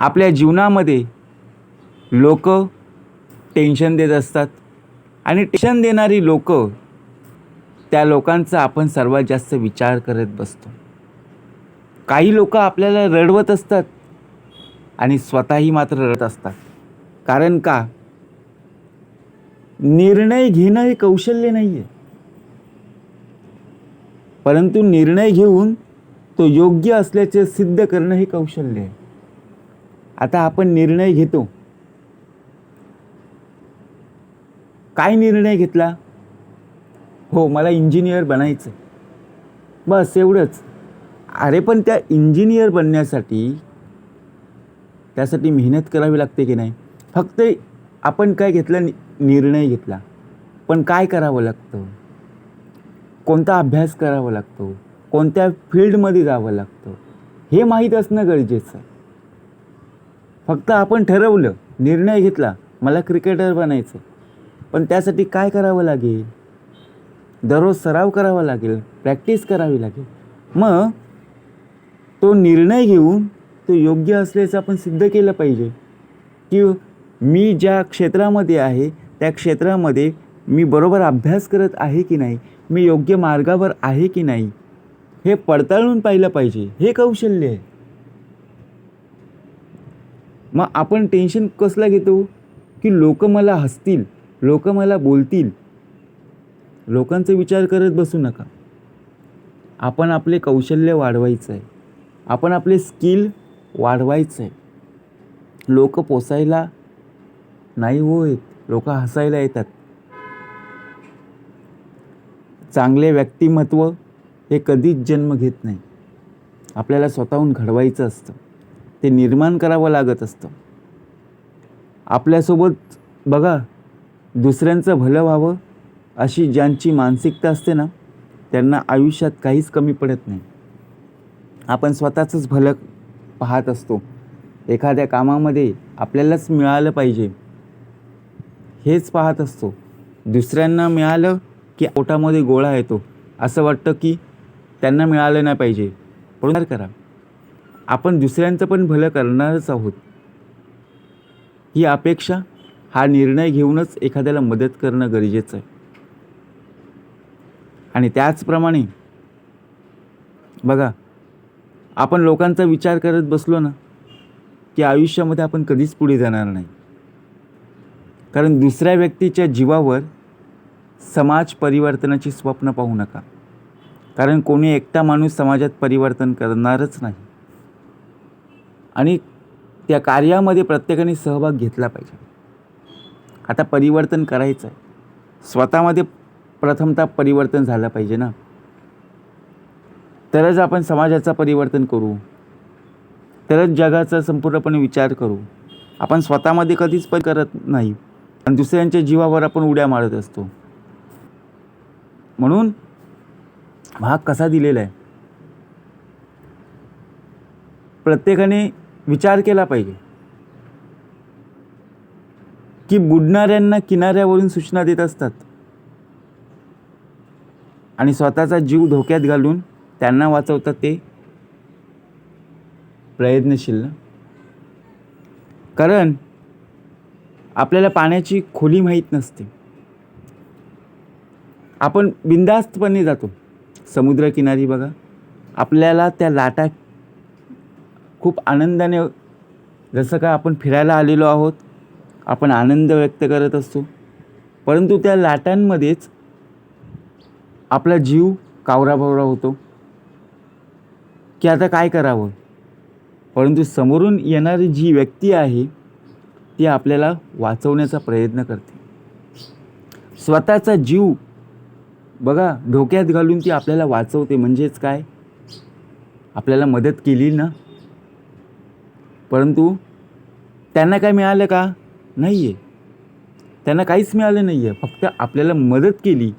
आपल्या जीवनामध्ये लोक टेन्शन देत असतात. आणि टेन्शन देणारी लोक त्या लोकांचा आपण सर्वात जास्त विचार करत बसतो. काही लोक आपल्याला रडवत असतात आणि स्वतःही मात्र रडत असतात. कारण का? निर्णय घेणं हे कौशल्य नाही आहे परंतु निर्णय घेऊन तो योग्य असल्याचे सिद्ध करणं हे कौशल्य आहे. आता आपण निर्णय घेतो. काय निर्णय घेतला? हो मला इंजिनियर बनायचं बस एवढंच. अरे पण त्या इंजिनियर बनण्यासाठी त्यासाठी मेहनत करावी लागते की नाही? फक्त आपण काय घेतलं? निर्णय घेतला. पण काय करावं लागतं? कोणता अभ्यास करावा लागतो? कोणत्या फील्डमध्ये जावं लागतं? हे माहीत असणं गरजेचं आहे. फक्त आपण ठरवलं निर्णय घेतला मला क्रिकेटर बनायचं. पण त्यासाठी काय करावं लागेल? दररोज सराव करावा लागेल प्रॅक्टिस करावी लागेल. मग तो निर्णय घेऊन तो योग्य असल्याचं आपण सिद्ध केलं पाहिजे. की मी ज्या क्षेत्रामध्ये आहे त्या क्षेत्रामध्ये मी बरोबर अभ्यास करत आहे की नाही? मी योग्य मार्गावर आहे की नाही? हे पडताळून पाहिलं पाहिजे. हे कौशल्य आहे. मग आपण टेन्शन कसलं घेतो? की लोक मला हसतील लोक मला बोलतील. लोकांचा विचार करत बसू नका. आपण आपले कौशल्य वाढवायचं आहे आपण आपले स्किल वाढवायचं आहे लोक पोसायला नाही होत. लोक हसायला येतात. चांगले व्यक्तिमत्व हे कधीच जन्म घेत नाही. आपल्याला स्वतःहून घडवायचं असतं. ते निर्माण करावं लागत असतं. आपल्यासोबत बघा दुसऱ्यांचं भलं व्हावं अशी ज्यांची मानसिकता असते ना त्यांना आयुष्यात काहीच कमी पडत नाही. आपण स्वतःचंच भलं पाहत असतो. एखाद्या कामामध्ये आपल्यालाच मिळालं पाहिजे. हेच पाहत असतो. दुसऱ्यांना मिळालं की पोटामध्ये गोळा येतो. असं वाटतं की त्यांना मिळालं नाही पाहिजे. म्हणून करा. आपण दुसऱ्यांचं पण भलं करणारच आहोत. ही अपेक्षा हा निर्णय घेऊनच एखाद्याला मदत करणं गरजेचं आहे. आणि त्याचप्रमाणे बघा आपण लोकांचा विचार करत बसलो ना की आयुष्यामध्ये आपण कधीच पुढे जाणार नाही. कारण दुसऱ्या व्यक्तीच्या जीवावर समाज परिवर्तनाची स्वप्न पाहू नका. कारण कोणी एकटा माणूस समाजात परिवर्तन करणारच नाही. आणि त्या कार्यामध्ये प्रत्येकाने सहभाग घेतला पाहिजे. आता परिवर्तन करायचं आहे स्वतःमध्ये प्रथमतः परिवर्तन झालं पाहिजे ना? तरच आपण समाजाचं परिवर्तन करू. तरच जगाचा संपूर्णपणे विचार करू. आपण स्वतःमध्ये कधीच पण करत नाही. आणि दुसऱ्यांच्या जीवावर आपण उड्या मारत असतो. म्हणून भाग कसा दिलेला आहे प्रत्येकाने विचार केला पाहिजे. की बुडणाऱ्यांना किनाऱ्यावरून सूचना देत असतात. आणि स्वतःचा जीव धोक्यात घालून त्यांना वाचवतात ते प्रयत्नशील ना? कारण आपल्याला पाण्याची खोली माहीत नसते. आपण बिंदास्तपणे जातो. समुद्रकिनारी बघा. आपल्याला त्या लाटा खूप आनंदाने जसं का आपण फिरायला आलेलो आहोत आपण आनंद व्यक्त करत असतो. परंतु त्या लाटांमध्येच आपला जीव कावराबावरा होतो. की आता काय करावं? परंतु समोरून येणारी जी व्यक्ती आहे ती आपल्याला वाचवण्याचा प्रयत्न करते. स्वतःचा जीव बघा धोक्यात घालून ती आपल्याला वाचवते. म्हणजेच काय? आपल्याला मदत केली ना? परंतु त्यांना काय मिळालं का? नाही आहे त्यांना काहीच मिळालं नाही आहे फक्त आपल्याला मदत केली.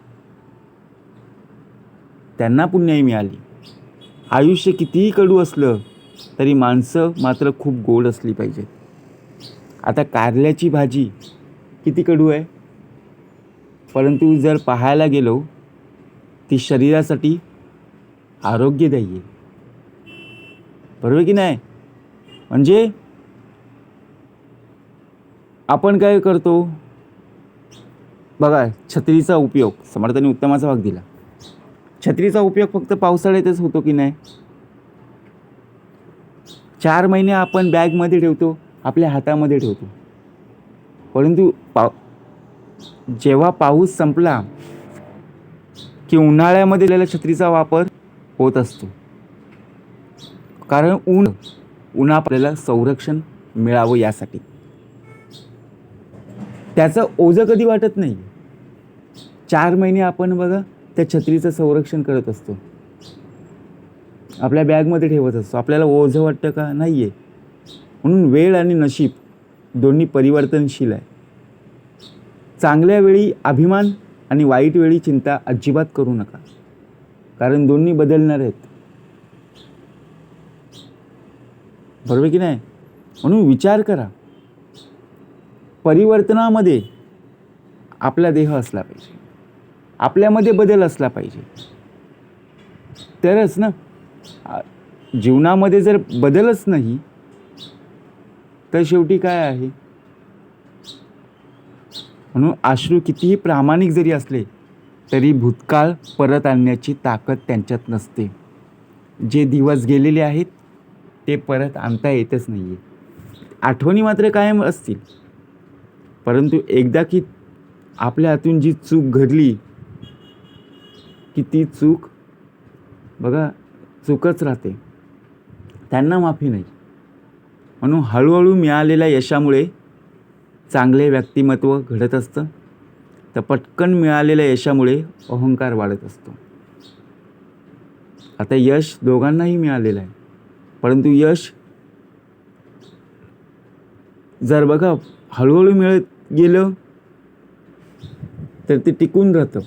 त्यांना पुण्याही मिळाली. आयुष्य कितीही कडू असलं तरी माणसं मात्र खूप गोड असली पाहिजेत. आता कारल्याची भाजी किती कडू आहे? परंतु जर पाहायला गेलो ती शरीरासाठी आरोग्यदायी आहे. बरोबर की नाही? म्हणजे आपण काय करतो? बघा छत्रीचा उपयोग. समर्थाने उत्तमाचा भाग दिला. छत्रीचा उपयोग फक्त पावसाळ्यातच होतो की नाही? चार महिने आपण बॅगमध्ये ठेवतो आपल्या हातामध्ये ठेवतो. परंतु पाव जेव्हा पाऊस संपला की उन्हाळ्यामध्ये दिलेल्या छत्रीचा वापर होत असतो. कारण ऊन उन्हा आपल्याला संरक्षण मिळावं यासाठी. त्याचं ओझं कधी वाटत नाही. चार महिने आपण बघा त्या छत्रीचं संरक्षण करत असतो. आपल्या बॅगमध्ये ठेवत असतो. आपल्याला ओझं वाटतं का? नाही आहे म्हणून वेळ आणि नशीब दोन्ही परिवर्तनशील आहे. चांगल्या वेळी अभिमान आणि वाईट वेळी चिंता अजिबात करू नका. कारण दोन्ही बदलणार आहेत. बरोबर की नाही? म्हणून विचार करा. परिवर्तनामध्ये आपला देह असला पाहिजे. आपल्यामध्ये बदल असला पाहिजे. तरच ना? जीवनामध्ये जर बदलच नाही तर शेवटी काय आहे? म्हणून आश्रू कितीही प्रामाणिक जरी असले तरी भूतकाळ परत आणण्याची ताकद त्यांच्यात नसते. जे दिवस गेलेले आहेत ते परत आणता येतच नाही आहे आठवणी मात्र कायम असतील. परंतु एकदा की आपल्या हातून जी चूक घडली की ती चूक बघा चूकच राहते. त्यांना माफी नाही. म्हणून हळूहळू मिळालेल्या यशामुळे चांगले व्यक्तिमत्व घडत असतं. तर पटकन मिळालेल्या यशामुळे अहंकार वाढत असतो. आता यश दोघांनाही मिळालेलं आहे. परंतु यश जर बघा हळूहळू मिळत गेलं तर ते टिकून राहतं.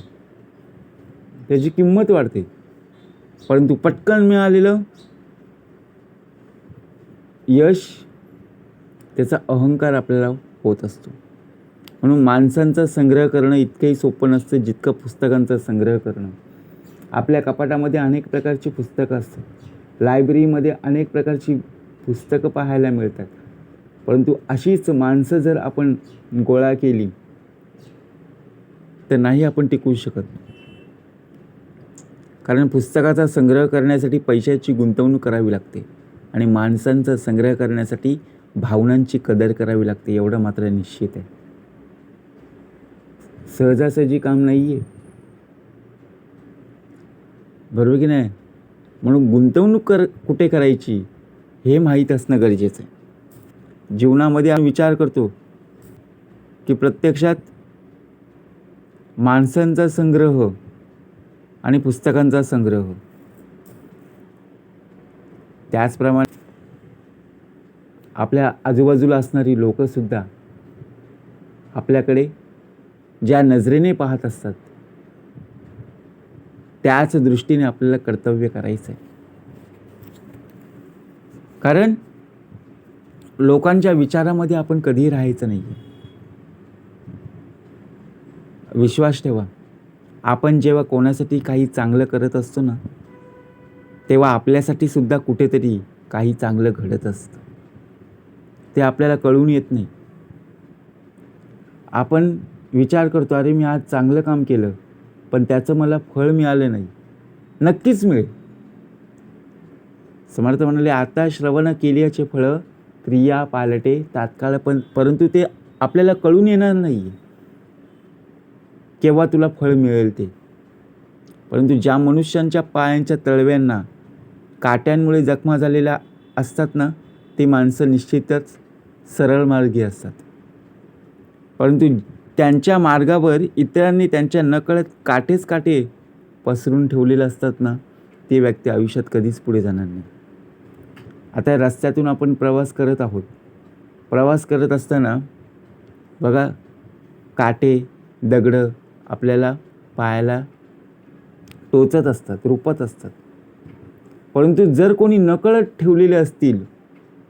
त्याची किंमत वाढते. परंतु पटकन मिळालेलं यश त्याचा अहंकार आपल्याला होत असतो. म्हणून माणसांचा संग्रह करणं इतकंही सोपं नसतं जितकं पुस्तकांचा संग्रह करणं. आपल्या कपाटामध्ये अनेक प्रकारची पुस्तकं असतात. लायब्ररीमध्ये अनेक प्रकारची पुस्तकं पाहायला मिळतात. परंतु अशीच माणसं जर आपण गोळा केली तर नाही आपण टिकू शकत. कारण पुस्तकाचा संग्रह करण्यासाठी पैशाची गुंतवणूक करावी लागते आणि माणसांचा संग्रह करण्यासाठी भावनांची कदर करावी लागते एवढं मात्र निश्चित आहे. सहजासहजी काम नाही आहे बरोबर की नाही? म्हणून गुंतवणूक कर कुठे करायची हे माहीत असणं गरजेचं आहे. जीवनामध्ये आम्ही विचार करतो की प्रत्यक्षात माणसांचा संग्रह आणि पुस्तकांचा संग्रह. त्याचप्रमाणे आपल्या आजूबाजूला असणारी लोकंसुद्धा आपल्याकडे ज्या नजरेने पाहत असतात त्याच दृष्टीने आपल्याला कर्तव्य करायचं आहे कारण लोकांच्या विचारामध्ये आपण कधीही राहायचं नाही विश्वास ठेवा. आपण जेव्हा कोणासाठी काही चांगलं करत असतो ना तेव्हा आपल्यासाठी सुद्धा कुठेतरी काही चांगलं घडत असतं. ते आपल्याला कळून येत नाही. आपण विचार करतो अरे मी आज चांगलं काम केलं. पण त्याचं मला फळ मिळालं नाही. नक्कीच मिळेल. समर्थ म्हणाले आता श्रवण केल्याचे फळं क्रिया पालटे तात्काळ पण परंतु ते आपल्याला कळून येणार नाही केव्हा तुला फळ मिळेल ते? परंतु ज्या मनुष्यांच्या पायांच्या तळव्यांना काट्यांमुळे जखमा झालेल्या असतात ना ती माणसं निश्चितच सरळ मार्गी असतात. परंतु त्यांच्या मार्गावर इतरांनी त्यांच्या नकळत काटेच काटे पसरून ठेवलेले असतात ना ते व्यक्ती आयुष्यात कधीच पुढे जाणार नाही. आता रस्त्यातून आपण प्रवास करत आहोत. प्रवास करत असताना बघा काटे दगडं आपल्याला पायाला टोचत असतात रुपत असतात. परंतु जर कोणी नकळत ठेवलेले असतील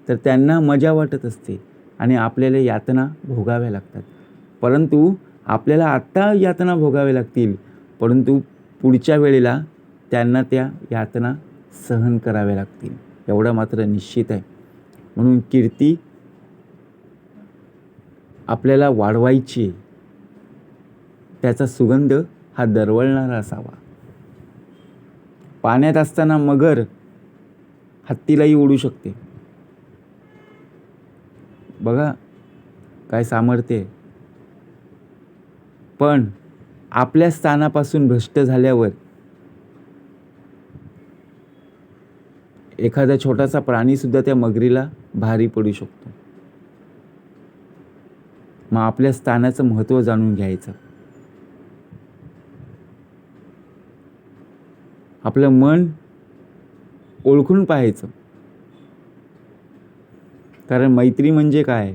तर त्यांना मजा वाटत असते आणि आपल्याला यातना भोगाव्या लागतात. परंतु आपल्याला आत्ता यातना भोगाव्या लागतील. परंतु पुढच्या वेळेला त्यांना त्या यातना सहन कराव्या लागतील. एवढं मात्र निश्चित आहे. म्हणून कीर्ती आपल्याला वाढवायची त्याचा सुगंध हा दरवळणारा असावा. पाण्यात असताना मगर हत्तीलाही उडू शकते. बघा काय सामर्थ्य आहे. पण आपल्या स्थानापासून भ्रष्ट झाल्यावर एखादा छोटासा प्राणीसुद्धा त्या मगरीला भारी पडू शकतो. मग आपल्या स्थानाचं महत्त्व जाणून घ्यायचं. आपलं मन ओळखून पाहायचं. कारण मैत्री म्हणजे काय?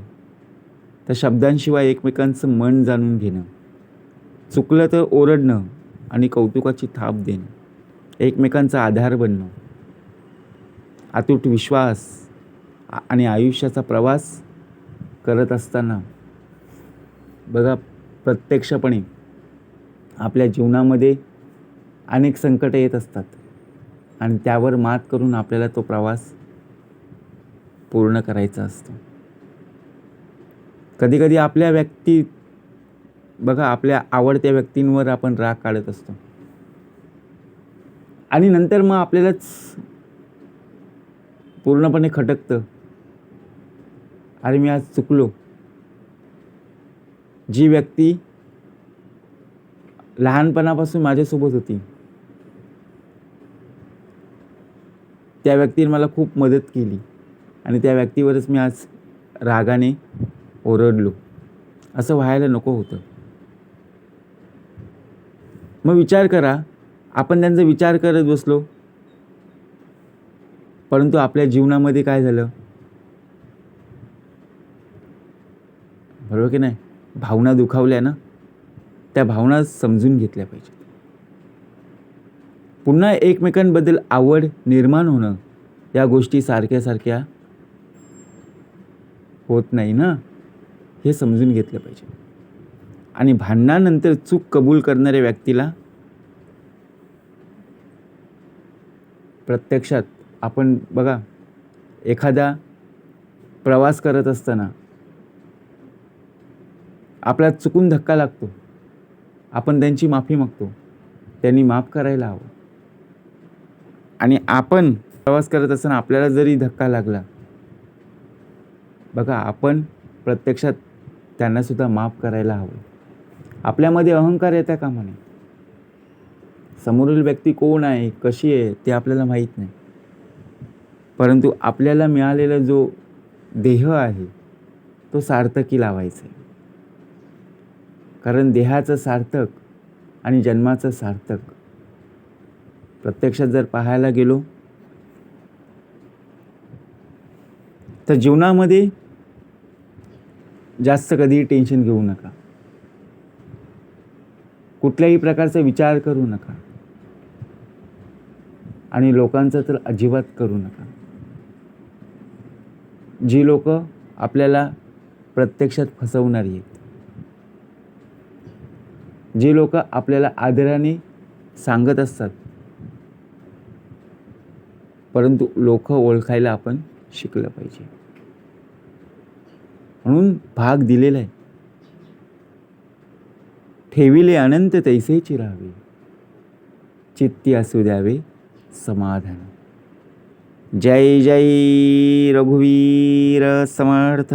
तर शब्दांशिवाय एकमेकांचं मन जाणून घेणं. चुकलं तर ओरडणं आणि कौतुकाची थाप देणं. एकमेकांचा आधार बनणं. अतूट विश्वास आणि आयुष्याचा प्रवास करत असताना बघा प्रत्यक्षपणे आपल्या जीवनामध्ये अनेक संकटं येत असतात आणि त्यावर मात करून आपल्याला तो प्रवास पूर्ण करायचा असतो. कधीकधी आपल्या व्यक्ती बघा आपल्या आवडत्या व्यक्तींवर आपण राग काढत असतो. आणि नंतर मग आपल्यालाच पूर्णपणे खटकतं. अरे मी आज चुकलो. जी व्यक्ती लहानपणापासून माझ्यासोबत होती त्या व्यक्तीने मला खूप मदत केली आणि त्या व्यक्तीवरच मी आज रागाने ओरडलो. असं व्हायला नको होतं. मग विचार करा. आपण त्यांचा विचार करत बसलो. परंतु आपल्या जीवनामध्ये काय झालं? बरोबर की नाही? भावना दुखावल्या ना? त्या भावना समजून घेतल्या पाहिजेत. पुन्हा एकमेकांबद्दल आवड निर्माण होणं या गोष्टी सारख्या सारख्या होत नाही ना? हे समजून घेतलं पाहिजे. आणि भांडणानंतर चूक कबूल करणाऱ्या व्यक्तीला प्रत्यक्षात आपण बघा एखादा प्रवास करत असताना आपला चुकून धक्का लागतो. आपण त्यांची माफी मागतो. त्यांनी माफ करायला हवं. आणि आपण प्रवास करत असताना आपल्याला जरी धक्का लागला बघा आपण प्रत्यक्षात त्यांनासुद्धा माफ करायला हवं. आपल्यामध्ये अहंकार येता कामा नये समोरील व्यक्ती कोण आहे कशी आहे ते आपल्याला माहीत नाही. परंतु आपल्याला मिळालेला जो देह आहे तो सार्थकी लावायचा आहे. कारण देहाचं सार्थक आणि जन्माचं सार्थक. प्रत्यक्षात जर पाहायला गेलो तर जीवनामध्ये जास्त कधीही टेन्शन घेऊ नका. कुठल्याही प्रकारचा विचार करू नका. आणि लोकांचं तर अजिबात करू नका. जी लोक आपल्याला प्रत्यक्षात फसवणारी आहेत. जी लोक आपल्याला आदराने सांगत असतात. परंतु लोक ओळखायला आपण शिकलं पाहिजे. म्हणून भाग दिलेला आहे. ठेविले अनंत तैसे चिरावे चित्ती असू द्यावे समाधान. जय जय रघुवीर समर्थ.